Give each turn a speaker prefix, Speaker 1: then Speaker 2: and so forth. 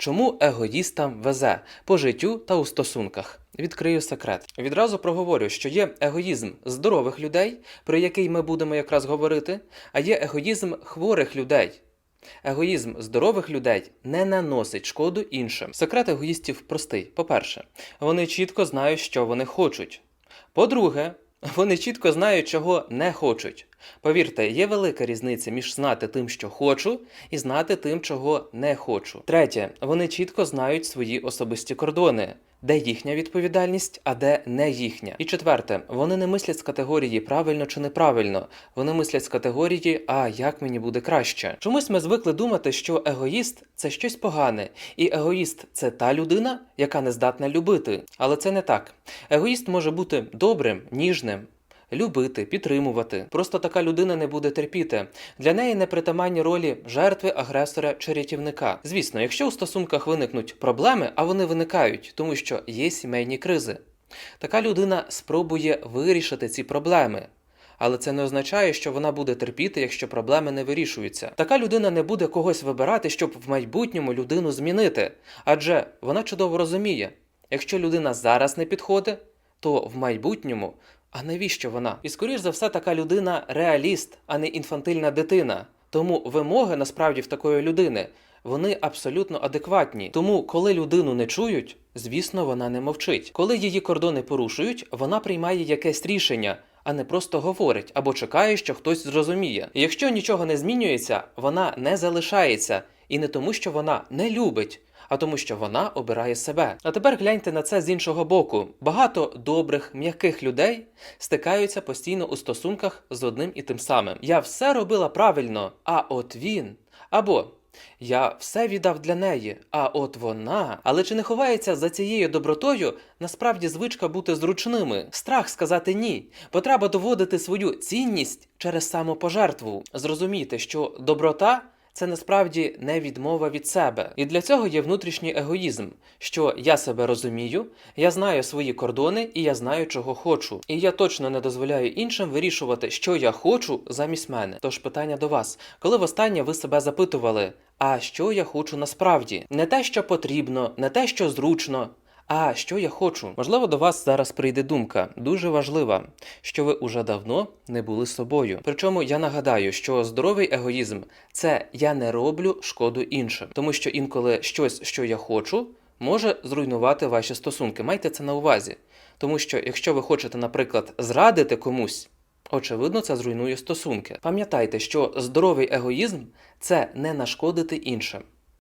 Speaker 1: Чому егоїстам везе по життю та у стосунках? Відкрию секрет. Відразу проговорю, що є егоїзм здорових людей, про який ми будемо якраз говорити, а є егоїзм хворих людей. Егоїзм здорових людей не наносить шкоду іншим. Секрет егоїстів простий. По-перше, вони чітко знають, що вони хочуть. По-друге, вони чітко знають, чого не хочуть. Повірте, є велика різниця між знати тим, що хочу, і знати тим, чого не хочу. Третє, вони чітко знають свої особисті кордони, де їхня відповідальність, а де не їхня. І четверте, вони не мислять з категорії правильно чи неправильно. Вони мислять з категорії А як мені буде краще. Чомусь ми звикли думати, що егоїст це щось погане, і егоїст це та людина, яка не здатна любити. Але це не так. Егоїст може бути добрим, ніжним. Любити, підтримувати. Просто така людина не буде терпіти. Для неї не притаманні ролі жертви, агресора чи рятівника. Звісно, якщо у стосунках виникнуть проблеми, а вони виникають, тому що є сімейні кризи. Така людина спробує вирішити ці проблеми. Але це не означає, що вона буде терпіти, якщо проблеми не вирішуються. Така людина не буде когось вибирати, щоб в майбутньому людину змінити. Адже вона чудово розуміє, якщо людина зараз не підходить, то в майбутньому. А навіщо вона? І скоріш за все, така людина реаліст, а не інфантильна дитина. Тому вимоги насправді в такої людини вони абсолютно адекватні. Тому, коли людину не чують, звісно, вона не мовчить. Коли її кордони порушують, вона приймає якесь рішення. А не просто говорить або чекає, що хтось зрозуміє. Якщо нічого не змінюється, вона не залишається, і не тому, що вона не любить, а тому, що вона обирає себе. А тепер гляньте на це з іншого боку. Багато добрих, м'яких людей стикаються постійно у стосунках з одним і тим самим. Я все робила правильно, а от він або. Я все віддав для неї, а от вона. Але чи не ховається за цією добротою насправді звичка бути зручними? Страх сказати ні. Потреба доводити свою цінність через самопожертву. Зрозумійте, що доброта це насправді не відмова від себе. І для цього є внутрішній егоїзм, що я себе розумію, я знаю свої кордони і я знаю, чого хочу. І я точно не дозволяю іншим вирішувати, що я хочу замість мене. Тож питання до вас, коли востаннє ви себе запитували, а що я хочу насправді? Не те, що потрібно, не те, що зручно. А що я хочу? Можливо, до вас зараз прийде думка, дуже важлива, що ви уже давно не були собою. Причому я нагадаю, що здоровий егоїзм це я не роблю шкоду іншим, тому що інколи щось, що я хочу, може зруйнувати ваші стосунки. Майте це на увазі. Тому що якщо ви хочете, наприклад, зрадити комусь. Очевидно, це зруйнує стосунки. Пам'ятайте, що здоровий егоїзм це не нашкодити іншим.